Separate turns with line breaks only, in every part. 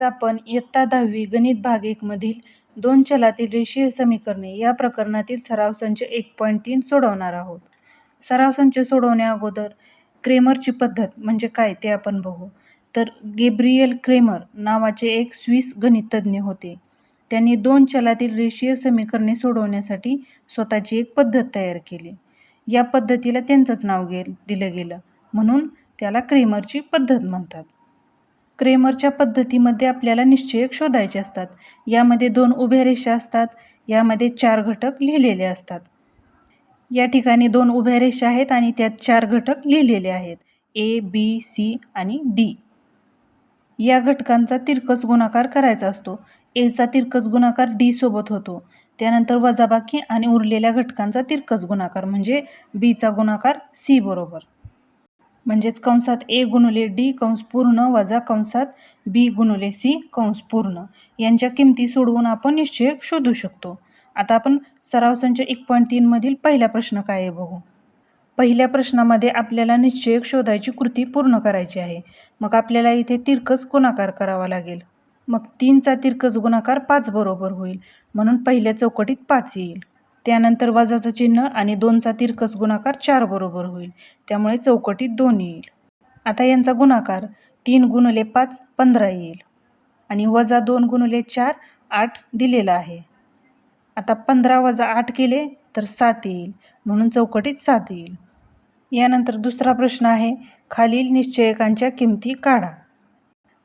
आपण इयत्ता दहावी गणित भाग एक मधील दोन चलातील रेषीय समीकरणे या प्रकरणातील सराव संच एक पॉईंट तीन सोडवणार आहोत. सराव संच सोडवण्या अगोदर क्रेमरची पद्धत म्हणजे काय ते आपण बघू. तर गेब्रियल क्रेमर नावाचे एक स्विस गणितज्ञ होते. त्यांनी दोन चलातील रेषीय समीकरणे सोडवण्यासाठी स्वतःची एक पद्धत तयार केली. या पद्धतीला त्यांचंच नाव गे दिलं गेलं म्हणून त्याला क्रेमरची पद्धत म्हणतात. क्रेमरच्या पद्धतीमध्ये आपल्याला निश्चयक शोधायचे असतात. यामध्ये दोन उभ्या रेषा असतात. यामध्ये चार घटक लिहिलेले असतात. या ठिकाणी दोन उभ्या रेषा आहेत आणि त्यात चार घटक लिहिलेले आहेत. ए, बी, सी आणि डी. या घटकांचा तिरकस गुणाकार करायचा असतो. एचा तिरकस गुणाकार डी सोबत होतो. त्यानंतर वजाबाकी आणि उरलेल्या घटकांचा तिरकस गुणाकार म्हणजे बीचा गुणाकार सी बरोबर. म्हणजेच कंसात ए गुणुले डी कंस पूर्ण वजा कंसात बी गुणुले सी कंस पूर्ण यांच्या किमती सोडवून आपण निश्चयक शोधू शकतो. आता आपण सराव संच एक पॉईंट तीनमधील पहिला प्रश्न काय आहे बघू. पहिल्या प्रश्नामध्ये आपल्याला निश्चयक शोधायची कृती पूर्ण करायची आहे. मग आपल्याला इथे तिरकस गुणाकार करावा लागेल. मग तीनचा तिरकस गुणाकार पाच बरोबर होईल म्हणून पहिल्या चौकटीत पाच येईल. त्यानंतर वजाचं चिन्ह आणि दोनचा तिरकस गुणाकार चार बरोबर होईल त्यामुळे चौकटीत दोन येईल. आता यांचा गुणाकार तीन गुणले पाच पंधरा येईल आणि वजा दोन गुणले चार आठ दिलेला आहे. आता पंधरा वजा आठ केले तर सात येईल म्हणून चौकटीत सात येईल. यानंतर दुसरा प्रश्न आहे खालील निश्चयकांच्या किमती काढा.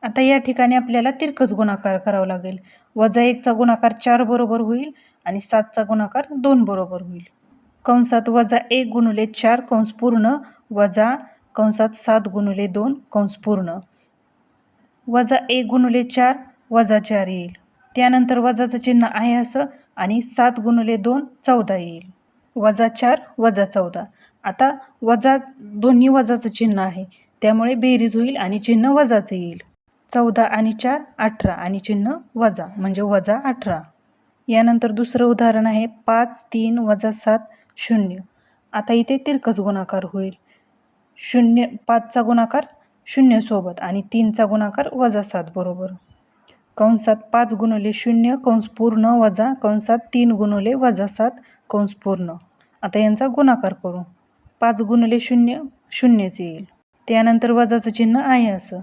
आता या ठिकाणी आपल्याला तिरकस गुणाकार करावा लागेल. वजा एकचा गुणाकार चार बरोबर होईल आणि सातचा गुणाकार दोन बरोबर होईल. कंसात वजा एक गुणुले चार कंस पूर्ण वजा कंसात सात गुणुले दोन कंस पूर्ण. वजा एक गुणुले चार वजा चार येईल. त्यानंतर वजाचं चिन्ह आहे असं आणि सात गुणुले दोन चौदा येईल. वजा चार वजा चौदा. आता वजा दोन्ही वजाचं चिन्ह आहे त्यामुळे बेरीज होईल आणि चिन्ह वजाचं येईल. चौदा आणि चार अठरा आणि चिन्ह वजा म्हणजे वजा अठरा. यानंतर दुसरं उदाहरण आहे पाच तीन वजा सात शून्य. आता इथे तिरकस गुणाकार होईल. शून्य पाचचा गुणाकार शून्य सोबत आणि तीनचा गुणाकार वजा सात बरोबर. कंसात पाच गुणवले शून्य कंस पूर्ण वजा कंसात तीन गुणवले वजा सात कंस पूर्ण. आता यांचा गुणाकार करू. पाच गुणले शून्य शून्यच येईल. त्यानंतर वजाचं चिन्ह आहे असं.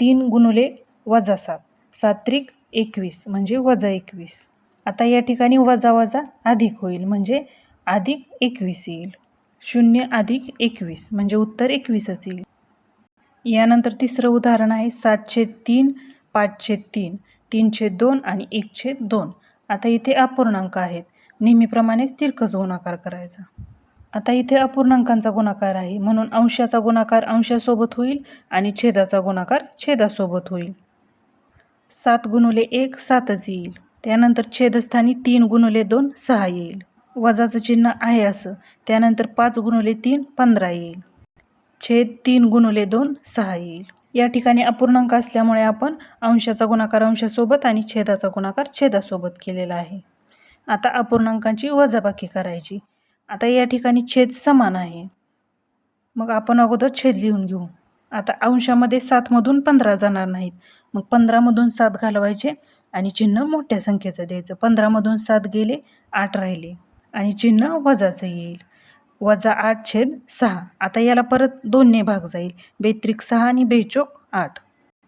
तीन गुणले वजा सात सात्रिक एकवीस म्हणजे वजा एकवीस. आता या ठिकाणी वजा वजा अधिक होईल म्हणजे अधिक एकवीस येईल. शून्य अधिक एकवीस म्हणजे उत्तर एकवीसच येईल. यानंतर तिसरं उदाहरण आहे सातशे तीन पाचशे तीन तीनशे दोन आणि एकशे दोन. आता इथे अपूर्णांक आहेत. नेहमीप्रमाणेच तिरकस गुणाकार करायचा. आता इथे अपूर्णांकांचा गुणाकार आहे म्हणून अंशाचा गुणाकार अंशासोबत होईल आणि छेदाचा गुणाकार छेदासोबत होईल. सात गुणुले एक सातच येईल. त्यानंतर छेदस्थानी तीन गुणुले दोन सहा येईल. वजाचं चिन्ह आहे असं. त्यानंतर पाच गुणुले तीन पंधरा येईल. छेद तीन गुणुले दोन सहा येईल. या ठिकाणी अपूर्णांक असल्यामुळे आपण अंशाचा गुणाकार अंशासोबत आणि छेदाचा गुणाकार छेदासोबत केलेला आहे. आता अपूर्णांकांची वजाबाकी करायची. आता या ठिकाणी छेद समान आहे. मग आपण अगोदर छेद लिहून घेऊ. आता अंशामध्ये सातमधून पंधरा जाणार नाहीत. मग पंधरामधून सात घालवायचे आणि चिन्ह मोठ्या संख्येचं द्यायचं. पंधरामधून सात गेले आठ राहिले आणि चिन्ह वजाचं येईल. वजा आठ छेद सहा. आता याला परत दोनने भाग जाईल. बेत्रिक सहा आणि बेचोक आठ.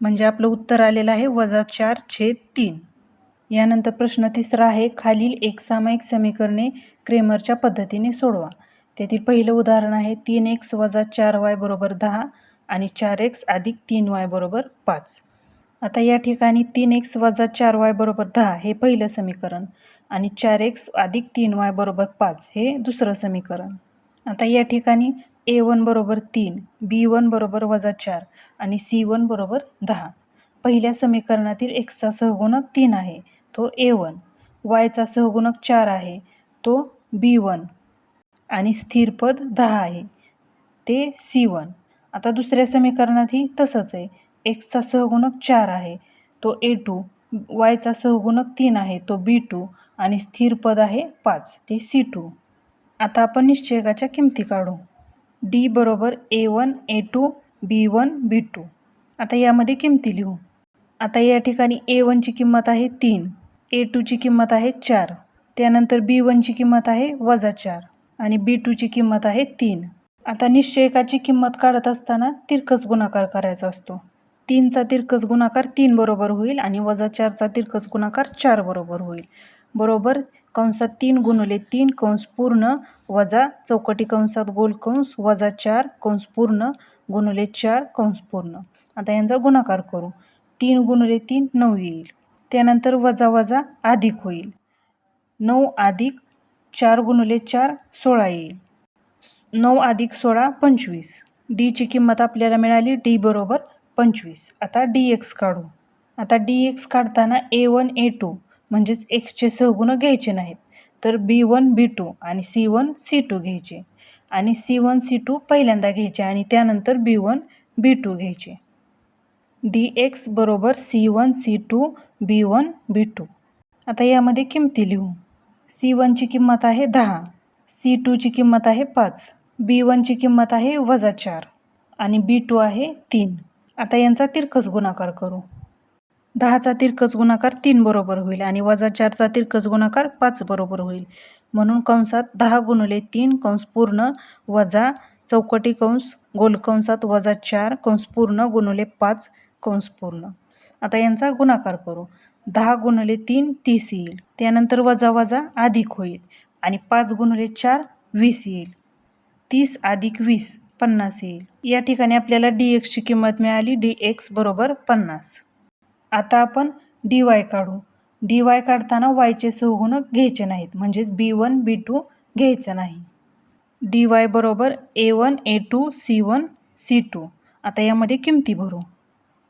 म्हणजे आपलं उत्तर आलेलं आहे वजा चार छेद तीन. यानंतर प्रश्न तिसरा आहे खालील एक सामायिक समीकरणे क्रेमरच्या पद्धतीने सोडवा. त्यातील पहिलं उदाहरण आहे तीन एक्स वजा चार वाय बरोबर दहा आणि चार एक्स अधिक तीन वाय बरोबर पाच. आता या ठिकाणी तीन एक्स वजा चार वाय बरोबर दहा हे पहिलं समीकरण आणि चार एक्स अधिक तीन वाय बरोबर पाच हे दुसरं समीकरण. आता या ठिकाणी ए वन बरोबर तीन बी वन बरोबर वजा चार आणि सी वन बरोबर दहा. पहिल्या समीकरणातील एक्सचा सहगुणक तीन आहे तो ए वन. वायचा सहगुणक चार आहे तो बी वन आणि स्थिरपद दहा आहे ते सी वन. आता दुसऱ्या समीकरणातही तसंच आहे. एक्सचा सहगुणक चार आहे तो ए टू. वायचा सहगुणक तीन आहे तो बी टू आणि स्थिर पद आहे पाच ते सी टू. आता आपण निश्चयकाच्या किमती काढू. डी बरोबर A one A two B one B two. आता यामध्ये किमती लिहू. आता या ठिकाणी ए वनची किंमत आहे तीन ए टूची किंमत आहे चार त्यानंतर बी वनची किंमत आहे वजा चार आणि बी टूची किंमत आहे तीन आता निश्चयकाची किंमत काढत असताना तिरकस गुणाकार करायचा असतो. तीनचा तिरकस गुणाकार तीन बरोबर होईल आणि वजा चारचा तिरकस गुणाकार चार बरोबर होईल. बरोबर? कंसात तीन गुणुले तीन कंस पूर्ण वजा चौकटी कंसात गोल कंस वजा चार कंस पूर्ण गुणुले चार कंस पूर्ण. आता यांचा गुणाकार करू. तीन गुणुले तीन नऊ येईल. त्यानंतर वजा वजा अधिक होईल. नऊ अधिक चार गुणले चार सोळा येईल. नऊ अधिक सोळा पंचवीस. डीची किंमत आपल्याला मिळाली डी बरोबर पंचवीस. आता डी एक्स काढू. आता डी एक्स काढताना ए वन ए टू म्हणजेच एक्सचे सहगुण घ्यायचे नाहीत. तर बी वन बी टू आणि सी वन सी टू घ्यायचे. आणि सी वन सी टू पहिल्यांदा घ्यायचे आणि त्यानंतर बी वन बी टू घ्यायचे. डी एक्स बरोबर C one C two B one B two आता यामध्ये किमती लिहू. सी वनची किंमत आहे दहा. सी टूची किंमत आहे पाच. बी वनची किंमत आहे वजा चार आणि बी टू आहे तीन. आता यांचा तिरकस गुणाकार करू. दहाचा तिरकस गुणाकार तीन बरोबर होईल आणि वजा चारचा तिरकस गुणाकार पाच बरोबर होईल. म्हणून कंसात दहा गुणले तीन कंस पूर्ण वजा चौकटी कंस गोल कंसात वजा चार कंस पूर्ण गुणले पाच कंस पूर्ण. आता यांचा गुणाकार करू. दहा गुणले तीन तीस येईल. त्यानंतर वजा वजा अधिक होईल आणि पाच गुणले चार वीस येईल. तीस अधिक वीस पन्नास येईल. या ठिकाणी आपल्याला डी एक्सची किंमत मिळाली डी एक्स बरोबर पन्नास. आता आपण डी वाय काढू. डी वाय काढताना वायचे सहगुण घ्यायचे नाहीत म्हणजेच बी वन बी टू घ्यायचं नाही. डी वाय बरोबर A one A two C one C two आता यामध्ये किमती भरू.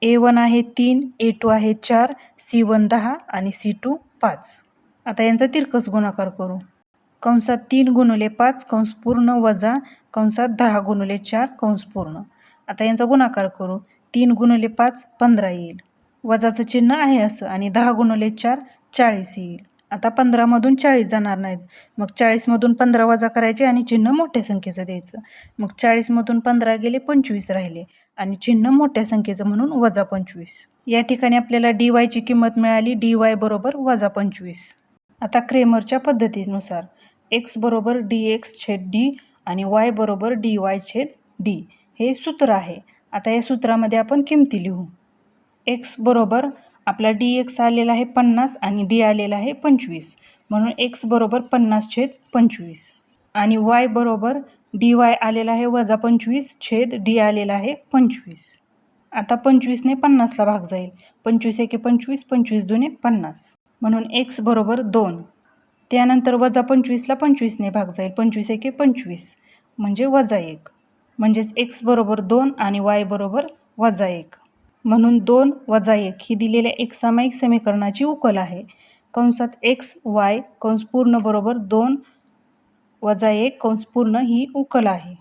ए वन आहे तीन ए टू आहे चार सी वन दहा आणि सी टू पाच. आता यांचा तिरकस गुणाकार करू. कंसात तीन गुणुले पाच कंस पूर्ण वजा कंसात दहा गुणुले चार कंस पूर्ण. आता यांचा गुणाकार करू. तीन गुणुले पाच पंधरा येईल. वजाचं चिन्ह आहे असं आणि दहा गुणुले चार चाळीस येईल. आता पंधरामधून चाळीस जाणार नाहीत. मग चाळीसमधून पंधरा वजा करायचे आणि चिन्ह मोठ्या संख्येचं द्यायचं. मग चाळीसमधून पंधरा गेले पंचवीस राहिले आणि चिन्ह मोठ्या संख्येचं म्हणून वजा पंचवीस. या ठिकाणी आपल्याला डी वायची किंमत मिळाली. डी वाय बरोबर वजा पंचवीस. आता क्रेमरच्या पद्धतीनुसार एक्स बरोबर डी एक्स छेद डी आणि वाय बरोबर डी वाय छेद डी हे सूत्र आहे. आता या सूत्रामध्ये आपण किमती लिहू. एक्स बरोबर आपला डी एक्स आलेला आहे पन्नास आणि डी आलेला आहे पंचवीस. म्हणून एक्स बरोबर पन्नास छेद पंचवीस. आणि वाय बरोबर डी वाय आलेला आहे वजा पंचवीस छेद डी आलेला आहे पंचवीस. आता पंचवीसने पन्नासला भाग जाईल. पंचवीस एके पंचवीस पंचवीस दोन्ही पन्नास. म्हणून एक्स बरोबर दोन. त्यानंतर वजा पंचवीसला पंचवीसने भाग जाईल. पंचवीस एके पंचवीस. म्हणजे वजा एक. म्हणजेच एक्स बरोबर दोन आणि वाय बरोबर वजा एक. म्हणून दोन वजा एक ही दिलेल्या एक सामायिक समीकरणाची उकल आहे. कंसात एक्स वाय कंस पूर्ण बरोबर दोन वजा एक कंस पूर्ण ही उकल आहे.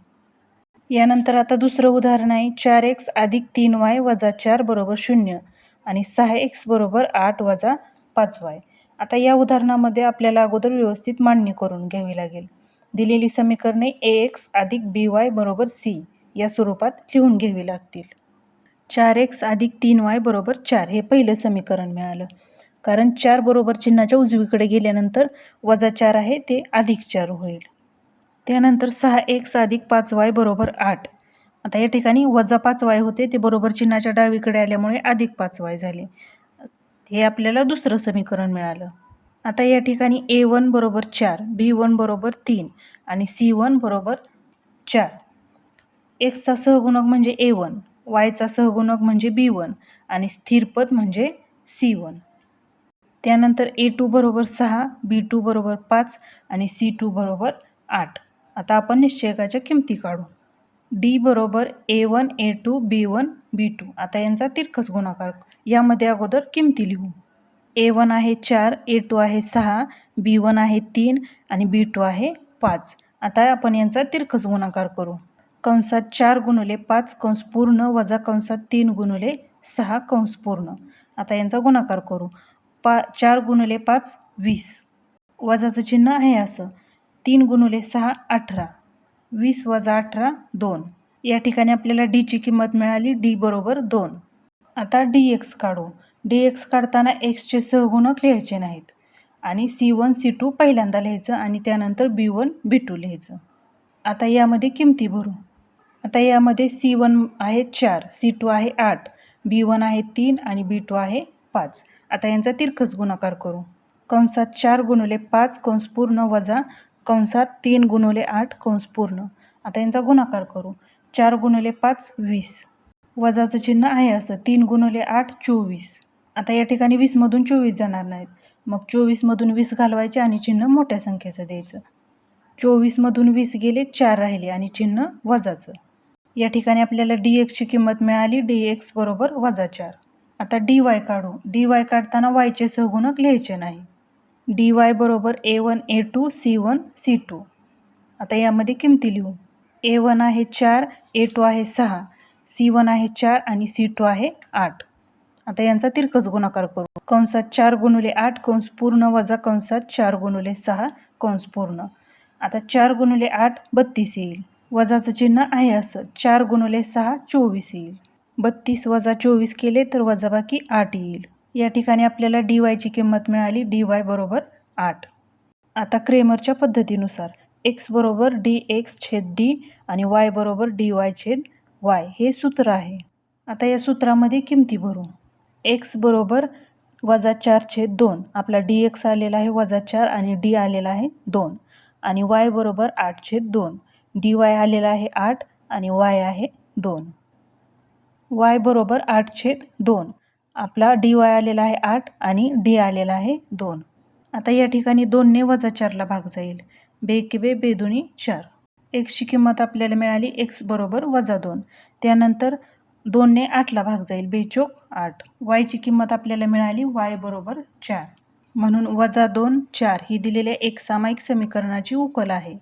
यानंतर आता दुसरं उदाहरण आहे. चार एक्स अधिक तीन वाय वजा चार बरोबर शून्य आणि सहा एक्स बरोबर आठ वजा पाच वाय आता या उदाहरणामध्ये आपल्याला अगोदर व्यवस्थित मांडणी करून घ्यावी लागेल. दिलेली समीकरणे ए एक्स अधिक बी वाय बरोबर सी या स्वरूपात लिहून घ्यावी लागतील. चार एक्स अधिक तीन वाय बरोबर चार हे पहिलं समीकरण मिळालं. कारण चार बरोबर चिन्हाच्या उजवीकडे गेल्यानंतर वजा चार आहे ते अधिक चार होईल. त्यानंतर सहा एक्स अधिक पाच वाय बरोबर आठ. आता या ठिकाणी वजा पाच वाय होते ते बरोबर चिन्हाच्या डावीकडे आल्यामुळे अधिक पाच वाय झाले. हे आपल्याला दुसरं समीकरण मिळालं. आता या ठिकाणी ए वन बरोबर चार बी वन बरोबर तीन आणि सी वन बरोबर चार. एक्सचा सहगुणक म्हणजे ए वन वायचा सहगुणक म्हणजे बी वन आणि स्थिरपद म्हणजे सी वन त्यानंतर ए टू बरोबर सहा बी टू बरोबर पाच आणि सी टू बरोबर आठ. आता आपण निश्चयकाच्या किमती काढू. डी बरोबर A one A two B one B two. आता यांचा तिरकस गुणाकार. यामध्ये अगोदर किमती लिहू. ए वन आहे चार ए टू आहे सहा बी वन आहे तीन आणि बी टू आहे पाच. आता आपण यांचा तिरकस गुणाकार करू. कंसात चार गुणुले पाच कंस पूर्ण वजा कंसात तीन गुणुले सहा कंस पूर्ण. आता यांचा गुणाकार करू. पा चार गुणुले पाच वीस. वजाचं चिन्ह आहे असं. तीन गुणुले सहा अठरा. वीस वजा अठरा दोन. या ठिकाणी आपल्याला डीची किंमत मिळाली डी बरोबर दोन. आता डी एक्स काढू. डी एक्स काढताना एक्सचे सहगुणक लिहायचे नाहीत. आणि सी वन सी टू पहिल्यांदा लिहायचं आणि त्यानंतर बी वन बी टू लिहायचं. आता यामध्ये किमती भरू. आता यामध्ये सी वन आहे चार सी टू आहे आठ बी वन आहे तीन आणि बी टू आहे पाच. आता यांचा तिरकस गुणाकार करू. कंसात चार गुणले पाच कंस पूर्ण वजा कंसात तीन गुणवले आठ कंस पूर्ण. आता यांचा गुणाकार करू. चार गुणवले पाच वीस. वजाचं चिन्ह आहे असं. तीन गुणवले आठ चोवीस. आता या ठिकाणी वीसमधून चोवीस जाणार नाहीत. मग चोवीसमधून वीस घालवायचे आणि चिन्ह मोठ्या संख्येचं द्यायचं. चोवीसमधून वीस गेले चार राहिले आणि चिन्ह वजाचं. या ठिकाणी आपल्याला डी एक्सची किंमत मिळाली. डी एक्स बरोबर वजा चार. आता डी वाय काढू डी वाय काढताना वायचे सहगुणक लिहायचे नाही. डी वाय बरोबर A one A two C one C two आता यामध्ये किमती लिहू. ए वन आहे चार ए टू आहे सहा. सी वन आहे चार आणि सी टू आहे आठ. आता यांचा तिरकस गुणाकार करू. कंसात चार गुणुले आठ कंस पूर्ण वजा कंसात चार गुणुले सहा कंस पूर्ण. आता चार गुणुले आठ बत्तीस येईल. वजाचं चिन्ह आहे असं. चार गुणुले सहा चोवीस येईल. बत्तीस वजा चोवीस केले तर वजाबाकी आठ येईल. या ठिकाणी आपल्याला डी वायची किंमत मिळाली डी वाय बरोबर आठ. आता क्रेमरच्या पद्धतीनुसार एक्स बरोबर डी एक्स छेद डी आणि वाय बरोबर डी वाय छेद वाय हे सूत्र आहे. आता या सूत्रामध्ये किमती भरू. एक्स बरोबर वजा चार छेद दोन. आपला डी एक्स आलेला आहे वजा चार आणि डी आलेला आहे दोन. आणि वाय बरोबर आठ छेद दोन. डी वाय आलेला आहे आठ आणि वाय आहे दोन. वाय बरोबर आठ छेद दोन. आपला डी वाय आलेला आहे आठ आणि डी आलेला आहे दोन. आता या ठिकाणी दोनने वजा चारला भाग जाईल. बे के बे बेदोनी चार. एक्सची किंमत आपल्याला मिळाली एक्स बरोबर वजा दोन. त्यानंतर दोनने आठला भाग जाईल बेचोक आठ. वायची किंमत आपल्याला मिळाली वाय बरोबर चार. म्हणून वजा दोन चार ही दिलेल्या एक सामायिक समीकरणाची उकल आहे.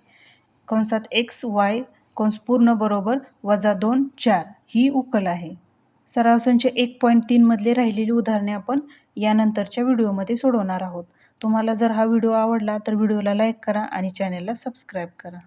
कंसात एक्स वाय कंस पूर्ण बरोबर वजा दोन चार ही उकल आहे. सराव संच एक पॉईंट तीनमधले राहिलेली उदाहरणे आपण यानंतरच्या व्हिडिओमध्ये सोडवणार आहोत. तुम्हाला जर हा व्हिडिओ आवडला तर व्हिडिओला लाईक करा आणि चॅनेलला सबस्क्राईब करा.